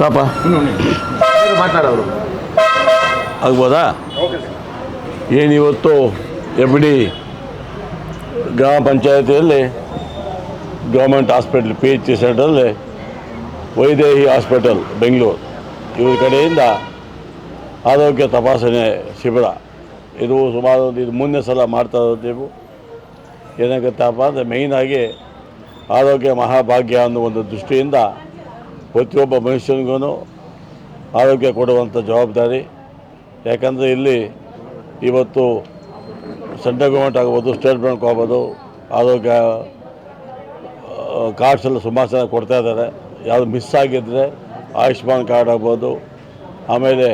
ಪಾಪ. ಮಾತಾಡೋರು? ಆಗ್ಬೋದಾ? ಏನಿವತ್ತು? ಎಫ್ ಡಿ ಗ್ರಾಮ ಪಂಚಾಯತಿಯಲ್ಲಿ government hospital P H C ಸೆಂಟ್ರಲ್ಲಿ ವೈದೇಹಿ ಹಾಸ್ಪಿಟಲ್ ಬೆಂಗಳೂರು. ಇವ್ರ ಕಡೆಯಿಂದ ಆರೋಗ್ಯ ತಪಾಸಣೆ ಶಿಬಿರ. ಇದು ಸುಮಾರು ಒಂದು ಇದು ಮುಂದೆ ಸಲ ಮಾಡ್ತಾ ಇದ್ದೀವಿ ಏನಾಗುತ್ತಪ್ಪ ಅಂದರೆ ಮೇಯ್ನಾಗಿ ಆರೋಗ್ಯ ಮಹಾಭಾಗ್ಯ ಅನ್ನೋ ಒಂದು ದೃಷ್ಟಿಯಿಂದ ಪ್ರತಿಯೊಬ್ಬ ಮನುಷ್ಯನಿಗೂ ಆರೋಗ್ಯ ಕೊಡುವಂಥ ಜವಾಬ್ದಾರಿ. ಯಾಕಂದರೆ ಇಲ್ಲಿ ಇವತ್ತು ಸೆಂಟ್ರಲ್ ಗೌರ್ಮೆಂಟ್ ಆಗ್ಬೋದು, ಸ್ಟೇಟ್ ಬ್ಯಾಂಕ್ ಆಗ್ಬೋದು, ಆರೋಗ್ಯ ಕಾರ್ಡ್ಸ್ ಎಲ್ಲ ಸುಮಾರು ಜನ ಕೊಡ್ತಾ ಇದ್ದಾರೆ. ಯಾವುದು ಮಿಸ್ ಆಗಿದ್ದರೆ ಆಯುಷ್ಮಾನ್ ಕಾರ್ಡ್ ಆಗ್ಬೋದು, ಆಮೇಲೆ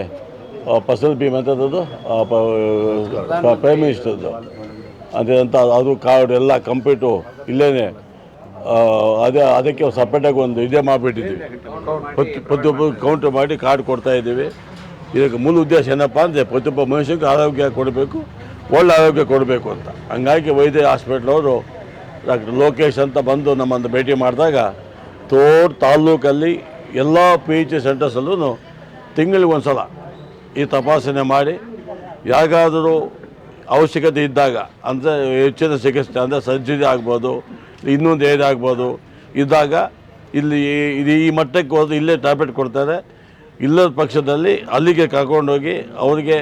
ಫಸಲ್ ಭೀಮ್ ಅಂತದ್ದು ಪ್ರೈಮ್ ಮಿನಿಸ್ಟರ್ದು. ಅಂತ ಅದು ಕಾರ್ಡ್ ಎಲ್ಲ ಕಂಪ್ಲೀಟು ಇಲ್ಲೇ ಅದೇ, ಅದಕ್ಕೆ ಸಪ್ರೇಟಾಗಿ ಒಂದು ಇದೇ ಮಾಡಿಬಿಟ್ಟಿದ್ದೀವಿ. ಪ್ರತಿ ಪ್ರತಿಯೊಬ್ಬರು ಮಾಡಿ ಕಾರ್ಡ್ ಕೊಡ್ತಾ ಇದ್ದೀವಿ. ಇದಕ್ಕೆ ಮೂಲ ಉದ್ದೇಶ ಏನಪ್ಪ ಅಂದರೆ ಪ್ರತಿಯೊಬ್ಬ ಮನುಷ್ಯನಿಗೆ ಆರೋಗ್ಯ ಕೊಡಬೇಕು, ಒಳ್ಳೆ ಆರೋಗ್ಯ ಕೊಡಬೇಕು ಅಂತ. ಹಂಗಾಗಿ ವೈದ್ಯ ಹಾಸ್ಪಿಟ್ಲವರು ಡಾಕ್ಟರ್ ಲೋಕೇಶ್ ಅಂತ ಬಂದು ನಮ್ಮನ್ನು ಭೇಟಿ ಮಾಡಿದಾಗ ತೋಡ್ ತಾಲ್ಲೂಕಲ್ಲಿ ಎಲ್ಲ ಪಿ ಎಚ್ ಸೆಂಟರ್ಸಲ್ಲೂ ತಿಂಗಳಿಗೆ ಒಂದು ಸಲ ಈ ತಪಾಸಣೆ ಮಾಡಿ ಯಾರಿಗಾದರೂ ಅವಶ್ಯಕತೆ ಇದ್ದಾಗ, ಅಂದರೆ ಹೆಚ್ಚಿನ ಚಿಕಿತ್ಸೆ, ಅಂದರೆ ಸರ್ಜರಿ ಆಗ್ಬೋದು ಇನ್ನೊಂದು ಏನಾಗ್ಬೋದು ಇದ್ದಾಗ ಇಲ್ಲಿ ಇದು ಈ ಮಟ್ಟಕ್ಕೆ ಹೋದ್ರೆ ಇಲ್ಲೇ ಟ್ಯಾಬ್ಲೆಟ್ ಕೊಡ್ತಾರೆ. ಇಲ್ಲದ ಪಕ್ಷದಲ್ಲಿ ಅಲ್ಲಿಗೆ ಕರ್ಕೊಂಡೋಗಿ ಅವರಿಗೆ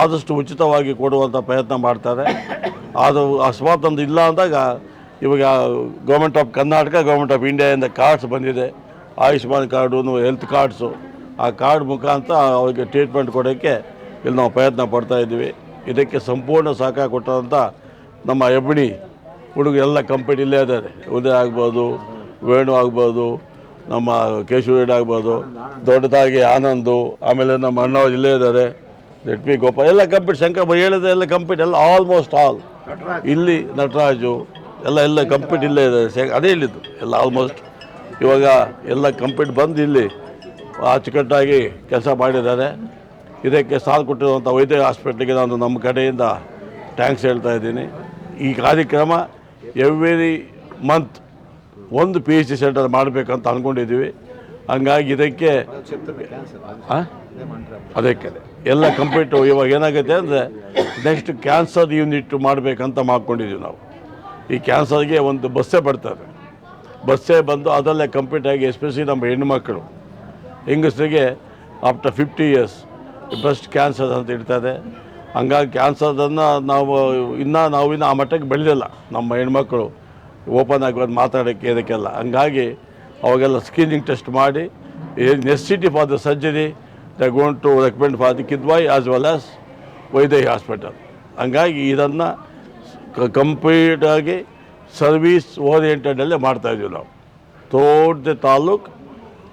ಆದಷ್ಟು ಉಚಿತವಾಗಿ ಕೊಡುವಂಥ ಪ್ರಯತ್ನ ಮಾಡ್ತಾರೆ. ಅದು ಅಕಸ್ಮಾತ್ ಒಂದು ಇಲ್ಲ ಅಂದಾಗ ಇವಾಗ government of Karnataka government of ಇಂಡಿಯಾದಿಂದ ಕಾರ್ಡ್ಸ್ ಬಂದಿದೆ. ಆಯುಷ್ಮಾನ್ ಕಾರ್ಡು ಹೆಲ್ತ್ ಕಾರ್ಡ್ಸು ಆ ಕಾರ್ಡ್ ಮುಖಾಂತರ ಅವರಿಗೆ ಟ್ರೀಟ್ಮೆಂಟ್ ಕೊಡೋಕ್ಕೆ ಇಲ್ಲಿ ನಾವು ಪ್ರಯತ್ನ ಪಡ್ತಾ ಇದ್ದೀವಿ. ಇದಕ್ಕೆ ಸಂಪೂರ್ಣ ಸಹಕಾರ ಕೊಟ್ಟಂಥ ನಮ್ಮ ಹೆಬ್ಣಿ ಹುಡುಗ ಎಲ್ಲ ಕಂಪನಿಲೇ ಇದ್ದಾರೆ. ಉದಯ ಆಗ್ಬೋದು, ವೇಣು ಆಗ್ಬೋದು, ನಮ್ಮ ಕೇಶವರೆಡ್ಡಿ ಆಗ್ಬೋದು, ದೊಡ್ಡದಾಗಿ ಆನಂದು, ಆಮೇಲೆ ನಮ್ಮ ಅಣ್ಣವ್ರು ಇಲ್ಲೇ ಇದ್ದಾರೆ. ಲೆಟ್ ಪಿ ಗೋಪಾಲ್ ಎಲ್ಲ ಕಂಪ್ಲೀಟ್ ಶಂಕರ್ ಹೇಳಿದ ಎಲ್ಲ ಕಂಪನಿ, ಎಲ್ಲ ಆಲ್ಮೋಸ್ಟ್ ಆಲ್ ಇಲ್ಲಿ ನಟರಾಜು, ಎಲ್ಲ ಎಲ್ಲ ಕಂಪ್ಲೀಟ್ ಇಲ್ಲೇ ಇದ್ದಾರೆ. ಅದೇ ಇಲ್ಲಿದ್ದು ಎಲ್ಲ ಆಲ್ಮೋಸ್ಟ್ ಇವಾಗ ಎಲ್ಲ ಕಂಪ್ಲೀಟ್ ಬಂದು ಇಲ್ಲಿ ಅಚ್ಚುಕಟ್ಟಾಗಿ ಕೆಲಸ ಮಾಡಿದ್ದಾರೆ. ಇದಕ್ಕೆ ಸಾಥ್ ಕೊಟ್ಟಿರುವಂಥ ವೈದ್ಯ ಹಾಸ್ಪಿಟ್ಲಿಗೆ ನಾನು ನಮ್ಮ ಕಡೆಯಿಂದ ಥ್ಯಾಂಕ್ಸ್ ಹೇಳ್ತಾ ಇದ್ದೀನಿ. ಈ ಕಾರ್ಯಕ್ರಮ ಎವ್ರಿ ಮಂತ್ ಒಂದು ಪಿ ಎಚ್ ಡಿ ಸೆಂಟರ್ ಮಾಡಬೇಕಂತ ಅಂದ್ಕೊಂಡಿದ್ದೀವಿ ಹಂಗಾಗಿ ಇದಕ್ಕೆ? ಅದಕ್ಕೆ ಎಲ್ಲ ಕಂಪ್ಲೀಟು ಇವಾಗ ಏನಾಗುತ್ತೆ ಅಂದರೆ ನೆಕ್ಸ್ಟ್ ಕ್ಯಾನ್ಸರ್ ಯೂನಿಟ್ ಮಾಡಬೇಕಂತ ಮಾಡ್ಕೊಂಡಿದ್ದೀವಿ ನಾವು. ಈ ಕ್ಯಾನ್ಸರ್ಗೆ ಒಂದು ಬಸ್ಸೇ ಬರ್ತಾರೆ. ಬಸ್ಸೇ ಬಂದು ಅದರಲ್ಲೇ ಕಂಪ್ಲೀಟ್ ಆಗಿ ಎಸ್ಪೆಷಲಿ ನಮ್ಮ ಹೆಣ್ಣುಮಕ್ಕಳು ಹೆಂಗಸರಿಗೆ after fifty years breast cancer ಅಂತ ಇರ್ತದೆ. ಹಂಗಾಗಿ ಕ್ಯಾನ್ಸರ್ದನ್ನು ನಾವು ಇನ್ನೂ ನಾವು ಇನ್ನೂ ಆ ಮಟ್ಟಕ್ಕೆ ಬೆಳೆದಿಲ್ಲ. ನಮ್ಮ ಹೆಣ್ಮಕ್ಳು ಓಪನ್ ಆಗಿ ಬಂದು ಮಾತಾಡೋಕ್ಕೆ ಇದಕ್ಕೆಲ್ಲ. ಹಂಗಾಗಿ ಅವಾಗೆಲ್ಲ ಸ್ಕ್ರೀನಿಂಗ್ ಟೆಸ್ಟ್ ಮಾಡಿ necessity for the surgery the gone to recommend for the Kidwai as well as Vaidehi hospital ಹಂಗಾಗಿ ಇದನ್ನು ಕಂಪ್ಲೀಟಾಗಿ ಸರ್ವೀಸ್ ಓರಿಯೆಂಟೆಡಲ್ಲೇ ಮಾಡ್ತಾಯಿದ್ವಿ ನಾವು. ತೋಟದ ತಾಲೂಕ್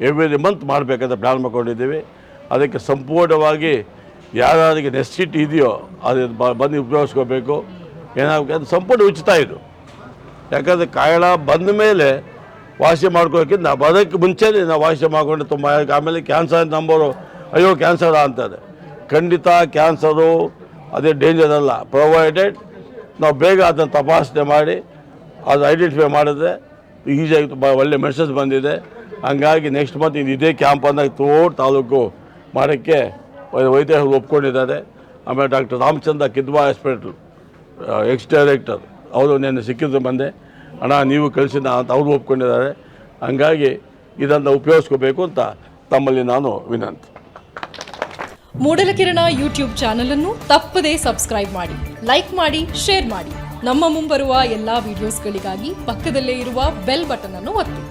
ಎವ್ರಿ ಮಂತ್ ಮಾಡಬೇಕಂತ ಪ್ಲ್ಯಾನ್ ಮಾಡ್ಕೊಂಡಿದ್ದೀವಿ. ಅದಕ್ಕೆ ಸಂಪೂರ್ಣವಾಗಿ ಯಾರ್ಯಾರಿಗೆ ನೆಸಿಟಿ ಇದೆಯೋ ಅದು ಬಂದು ಉಪಯೋಗಿಸ್ಕೋಬೇಕು. ಏನಾಗಬೇಕು ಅದು ಸಂಪೂರ್ಣ ಉಚಿತ ಇದು. ಯಾಕಂದರೆ ಕಾಯಳ ಬಂದ ಮೇಲೆ ವಾಸಿ ಮಾಡ್ಕೋಕ್ಕಿಂತ ನಾವು ಬರೋಕ್ಕೆ ಮುಂಚೆನೇ ನಾವು ವಾಸಿ ಮಾಡ್ಕೊಂಡು ತುಂಬ ಆಮೇಲೆ ಕ್ಯಾನ್ಸರ್ ನಂಬರು ಅಯ್ಯೋ ಕ್ಯಾನ್ಸರ ಅಂತಾರೆ. ಖಂಡಿತ ಕ್ಯಾನ್ಸರು ಅದೇ ಡೇಂಜರ್ ಅಲ್ಲ. ಪ್ರೊವೈಡೆಡ್ ನಾವು ಬೇಗ ಅದನ್ನು ತಪಾಸಣೆ ಮಾಡಿ, ಅದು ಐಡೆಂಟಿಫೈ ಮಾಡಿದ್ರೆ ಈಸಿಯಾಗಿ ತುಂಬ ಒಳ್ಳೆ ಮೆಸೇಜ್ ಬಂದಿದೆ. ಹಂಗಾಗಿ ನೆಕ್ಸ್ಟ್ ಮಂತ್ ಇದು ಇದೇ ಕ್ಯಾಂಪ್ ಅಂದಾಗ ತೋಟ ತಾಲೂಕು ಮಾಡೋಕ್ಕೆ ವೈದ್ಯರು ಒಪ್ಕೊಂಡಿದ್ದಾರೆ. ಆಮೇಲೆ doctor Ramachandra Kidwai hospital ex director ಅವರು ನೆನ್ನೆ ಸಿಕ್ಕಿದ್ರು ಬಂದೆ. ಹಣ ನೀವು ಕಳಿಸಿದ ಅಂತ ಅವರು ಒಪ್ಕೊಂಡಿದ್ದಾರೆ. ಹಂಗಾಗಿ ಇದನ್ನು ಉಪಯೋಗಿಸ್ಕೋಬೇಕು ಅಂತ ತಮ್ಮಲ್ಲಿ ನಾನು ವಿನಂತಿ. ಮೂಡಲಕಿರಣ ಯೂಟ್ಯೂಬ್ ಚಾನಲ್ ಅನ್ನು ತಪ್ಪದೇ ಸಬ್ಸ್ಕ್ರೈಬ್ ಮಾಡಿ, ಲೈಕ್ ಮಾಡಿ, ಶೇರ್ ಮಾಡಿ. ನಮ್ಮ ಮುಂಬರುವ ಎಲ್ಲಾ ವಿಡಿಯೋಸ್ಗಳಿಗಾಗಿ ಪಕ್ಕದಲ್ಲೇ ಇರುವ ಬೆಲ್ ಬಟನ್ ಅನ್ನು ಒತ್ತಿ.